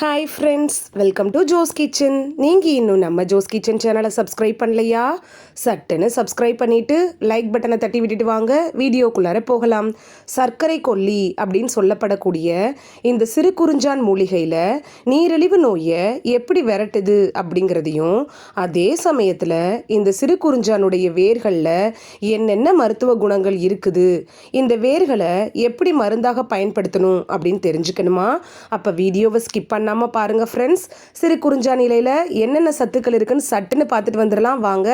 Hi friends welcome to Jo's kitchen நீங்கள் இன்னும் நம்ம ஜோஸ் கிச்சன் சேனலை சப்ஸ்கிரைப் பண்ணலையா? சட்டுன்னு சப்ஸ்கிரைப் பண்ணிவிட்டு லைக் பட்டனை தட்டி விட்டுட்டு வாங்க. வீடியோக்குள்ளார போகலாம். சர்க்கரை கொல்லி அப்படின்னு சொல்லப்படக்கூடிய இந்த சிறு குறிஞ்சான் மூலிகையில் நீரிழிவு நோயை எப்படி விரட்டுது அப்படிங்கிறதையும் அதே சமயத்தில் இந்த சிறு குறிஞ்சானுடைய வேர்களில் என்னென்ன மருத்துவ குணங்கள் இருக்குது இந்த வேர்களை எப்படி மருந்தாக பயன்படுத்தணும் அப்படின்னு தெரிஞ்சுக்கணுமா? அப்போ வீடியோவை ஸ்கிப் பண்ண பண்ணாமல் பாருங்கள் ஃப்ரெண்ட்ஸ் சிறு குறிஞ்சான் இலையில் என்னென்ன சத்துக்கள் இருக்குன்னு சட்டுன்னு பார்த்துட்டு வந்துடலாம். வாங்க.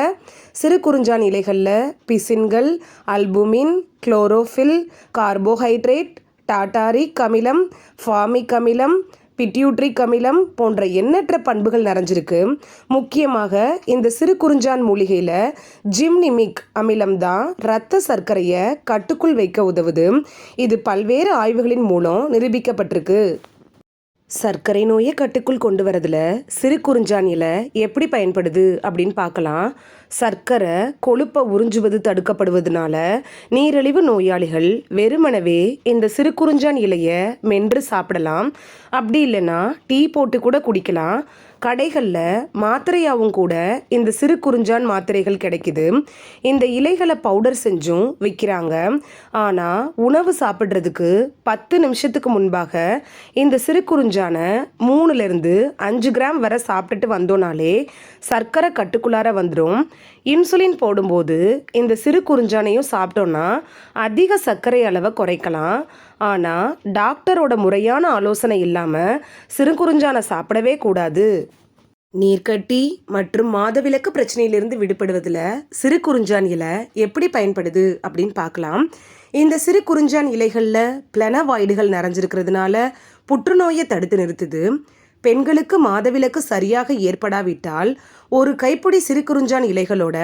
சிறு குறிஞ்சான் இலைகளில் பிசின்கள் அல்புமின் குளோரோஃபில் கார்போஹைட்ரேட் டாட்டாரிக் அமிலம் ஃபாமிக் அமிலம் பிட்யூட்ரிக் அமிலம் போன்ற எண்ணற்ற பண்புகள் நிறைஞ்சிருக்கு. முக்கியமாக இந்த சிறு குறிஞ்சான் மூலிகையில் ஜிம்னிமிக் அமிலம் தான் இரத்த சர்க்கரையை கட்டுக்குள் வைக்க உதவுது. இது பல்வேறு ஆய்வுகளின் மூலம் நிரூபிக்கப்பட்டிருக்கு. சர்க்கரை நோயை கட்டுக்குள் கொண்டு வரதுல சிறு குறிஞ்சான் இலை எப்படி பயன்படுது அப்படின்னு பார்க்கலாம். சர்க்கரை கொழுப்பை உறிஞ்சுவது தடுக்கப்படுவதனால நீரிழிவு நோயாளிகள் வெறுமனவே இந்த சிறு குறிஞ்சான் இலையை மென்று சாப்பிடலாம். அப்படி இல்லைன்னா டீ போட்டு கூட குடிக்கலாம். கடைகளில் மாத்திரையாகவும் கூட இந்த சிறு குறிஞ்சான் மாத்திரைகள் கிடைக்குது. இந்த இலைகளை பவுடர் செஞ்சும் விற்கிறாங்க ஆனால் உணவு சாப்பிட்றதுக்கு பத்து நிமிஷத்துக்கு முன்பாக இந்த சிறு குறிஞ்சானை மூணுலேருந்து அஞ்சு கிராம் வரை சாப்பிட்டுட்டு வந்தோனாலே சர்க்கரை கட்டுக்குள்ளார வந்துடும் இன்சுலின் போடும்போது இந்த சிறு குறிஞ்சானையும் சாப்பிட்டோன்னா அதிக சர்க்கரை அளவை குறைக்கலாம். ஆனால் டாக்டரோட முறையான ஆலோசனை இல்லாமல் சிறுகுறிஞ்சானை சாப்பிடவே கூடாது. நீர்க்கட்டி மற்றும் மாதவிலக்கு பிரச்சனையிலிருந்து விடுபடுவதில் சிறு குறிஞ்சான் இலை எப்படி பயன்படுது அப்படின்னு பார்க்கலாம். இந்த சிறு குறிஞ்சான் இலைகளில் பிளனவாய்டுகள் நிறைஞ்சிருக்கிறதுனால புற்றுநோயை தடுத்து நிறுத்துது. பெண்களுக்கு மாதவிலக்கு சரியாக ஏற்படாவிட்டால் ஒரு கைப்பிடி சிறுகுறிஞ்சான் இலைகளோட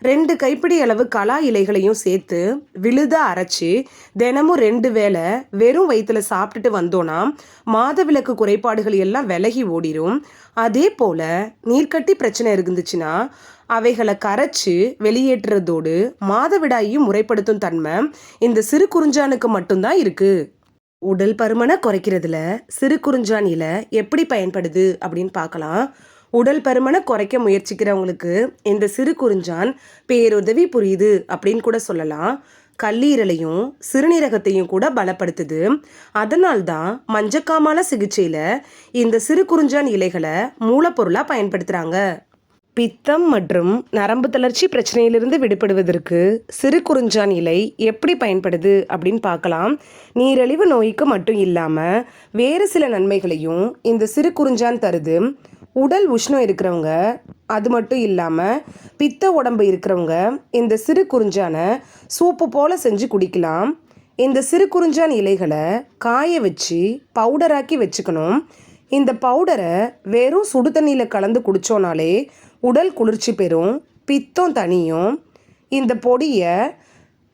ரெண்டு கைப்பிடி அளவு கலா இலைகளையும் சேர்த்து விழுத அரைச்சி தினமும் ரெண்டு வேளை வெறும் வயிற்றுல சாப்பிட்டுட்டு வந்தோன்னா மாதவிலக்கு குறைபாடுகள் எல்லாம் விலகி ஓடிரும். அதே போல் நீர்க்கட்டி பிரச்சனை இருந்துச்சுன்னா அவைகளை கரைச்சி வெளியேற்றுறதோடு மாதவிடாயையும் முறைப்படுத்தும் தன்மை இந்த சிறு குறிஞ்சானுக்கு மட்டும்தான் இருக்குது உடல் பருமனை குறைக்கிறதுல சிறு குறிஞ்சான் இலை எப்படி பயன்படுது அப்படின்னு பார்க்கலாம். உடல் பருமனை குறைக்க முயற்சிக்கிறவங்களுக்கு இந்த சிறு குறிஞ்சான் பேருதவி புரியுது அப்படின்னு கூட சொல்லலாம். கல்லீரலையும் சிறுநீரகத்தையும் கூட பலப்படுத்துது. அதனால்தான் மஞ்சக்காமால சிகிச்சையில் இந்த சிறு குறிஞ்சான் இலைகளை மூலப்பொருளாக பயன்படுத்துகிறாங்க பித்தம் மற்றும் நரம்பு தளர்ச்சி பிரச்சனையிலிருந்து விடுபடுவதற்கு சிறு குறிஞ்சான் இலை எப்படி பயன்படுது அப்படின்னு பார்க்கலாம். நீரிழிவு நோய்க்கு மட்டும் இல்லாமல் வேறு சில நன்மைகளையும் இந்த சிறு குறிஞ்சான் தருது. உடல் உஷ்ணம் இருக்கிறவங்க அது மட்டும் இல்லாமல் பித்த உடம்பு இருக்கிறவங்க இந்த சிறு குறிஞ்சானை சூப்பு போல் செஞ்சு குடிக்கலாம். இந்த சிறு குறிஞ்சான் இலைகளை காய வச்சு பவுடராக்கி வச்சுக்கணும். இந்த பவுடரை வெறும் சுடு தண்ணியில் கலந்து குடித்தோனாலே உடல் குளிர்ச்சி பெறும் பித்தம் தனியும் இந்த பொடியை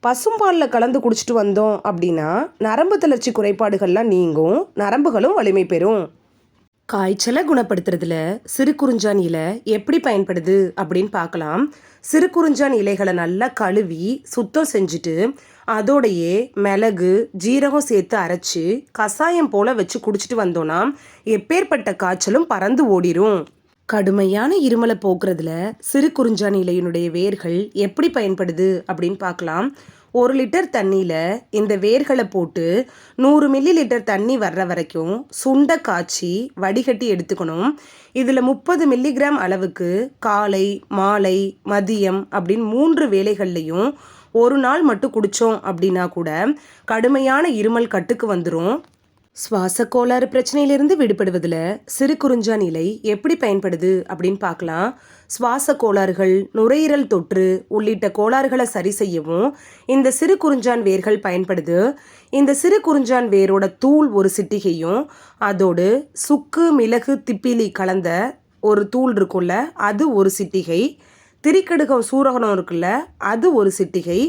பசும்பாலில் கலந்து குடிச்சிட்டு வந்தோம் அப்படின்னா நரம்பு தளர்ச்சி குறைபாடுகள்லாம் நீங்கும் நரம்புகளும் வலிமை பெறும். காய்ச்சலை குணப்படுத்துறதுல சிறு குறிஞ்சான் இலை எப்படி பயன்படுது அப்படின்னு பார்க்கலாம். சிறு குறிஞ்சான் இலைகளை நல்லா கழுவி சுத்தம் செஞ்சுட்டு அதோடையே மிளகு ஜீரகம் சேர்த்து அரைச்சி கஷாயம் போல் வச்சு குடிச்சிட்டு வந்தோன்னா எப்பேற்பட்ட காய்ச்சலும் பறந்து ஓடிரும். கடுமையான இருமலை போக்குறதுல சிறு குறிஞ்சான் இலையினுடைய வேர்கள் எப்படி பயன்படுது அப்படின்னு பார்க்கலாம். ஒரு லிட்டர் தண்ணியில் இந்த வேர்களை போட்டு நூறு மில்லி லிட்டர் தண்ணி வர்ற வரைக்கும் சுண்டை காய்ச்சி வடிகட்டி எடுத்துக்கணும். இதில் முப்பது மில்லிகிராம் அளவுக்கு காலை மாலை மதியம் அப்படின்னு மூன்று வேலைகள்லையும் ஒரு நாள் மட்டும் குடித்தோம் அப்படின்னா கூட கடுமையான இருமல் கட்டுக்கு வந்துடும் சுவாச கோளாறு பிரச்சனையிலிருந்து விடுபடுவதில் சிறு குறிஞ்சா நிலை எப்படி பயன்படுது அப்படின்னு பார்க்கலாம். சுவாச கோளாறுகள் நுரையீரல் தொற்று உள்ளிட்ட கோளாறுகளை சரி செய்யவும் இந்த சிறு குறிஞ்சான் வேர்கள் பயன்படுது. இந்த சிறு குறிஞ்சான் வேரோட தூள் ஒரு சிட்டிகையும் அதோடு சுக்கு மிளகு திப்பிலி கலந்த ஒரு தூள் இருக்குல்ல அது ஒரு சிட்டிகை. திரிக்கடுகம் சூரகணம் இருக்குல்ல அது ஒரு சிட்டிகை.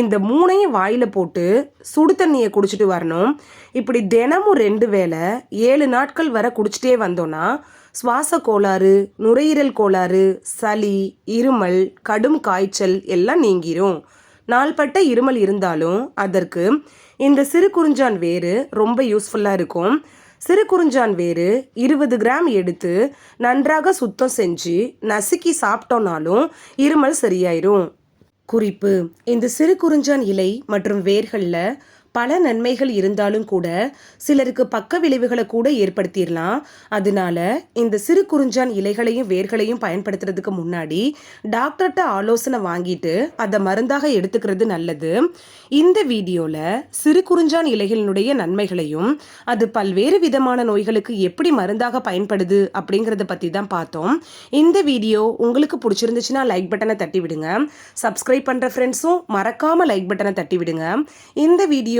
இந்த மூணையும் வாயில் போட்டு சுடு தண்ணியை குடிச்சிட்டு வரணும். இப்படி தினமும் ரெண்டு வேளை ஏழு நாட்கள் வரை குடிச்சிட்டே வந்தோன்னா சுவாச கோளாறு நுரையீரல் கோளாறு சளி இருமல் கடும் காய்ச்சல் எல்லாம் நீங்கிரும். நாள்பட்ட இருமல் இருந்தாலும் அதற்கு இந்த சிறு குறிஞ்சான் வேறு ரொம்ப யூஸ்ஃபுல்லாக இருக்கும். சிறு குறிஞ்சான் வேறு இருபது கிராம் எடுத்து நன்றாக சுத்தம் செஞ்சு நசுக்கி சாப்பிட்டோம்னாலும் இருமல் சரியாயிரும். குறிப்பு இந்த சிறு குறிஞ்சான் இலை மற்றும் வேர்களில் பல நன்மைகள் இருந்தாலும் கூட சிலருக்கு பக்க விளைவுகளை கூட ஏற்படுத்திடலாம். அதனால இந்த சிறு குறிஞ்சான் இலைகளையும் வேர்களையும் பயன்படுத்துறதுக்கு முன்னாடி டாக்டர்கிட்ட ஆலோசனை வாங்கிட்டு அதை மருந்தாக எடுத்துக்கிறது நல்லது. இந்த வீடியோவில் சிறு குறிஞ்சான் இலைகளினுடைய நன்மைகளையும் அது பல்வேறு விதமான நோய்களுக்கு எப்படி மருந்தாக பயன்படுது அப்படிங்கிறத பற்றி தான் பார்த்தோம். இந்த வீடியோ உங்களுக்கு பிடிச்சிருந்துச்சுன்னா லைக் பட்டனை தட்டி விடுங்க சப்ஸ்கிரைப் பண்ணுற ஃப்ரெண்ட்ஸும் மறக்காமல் லைக் பட்டனை தட்டி விடுங்க இந்த வீடியோ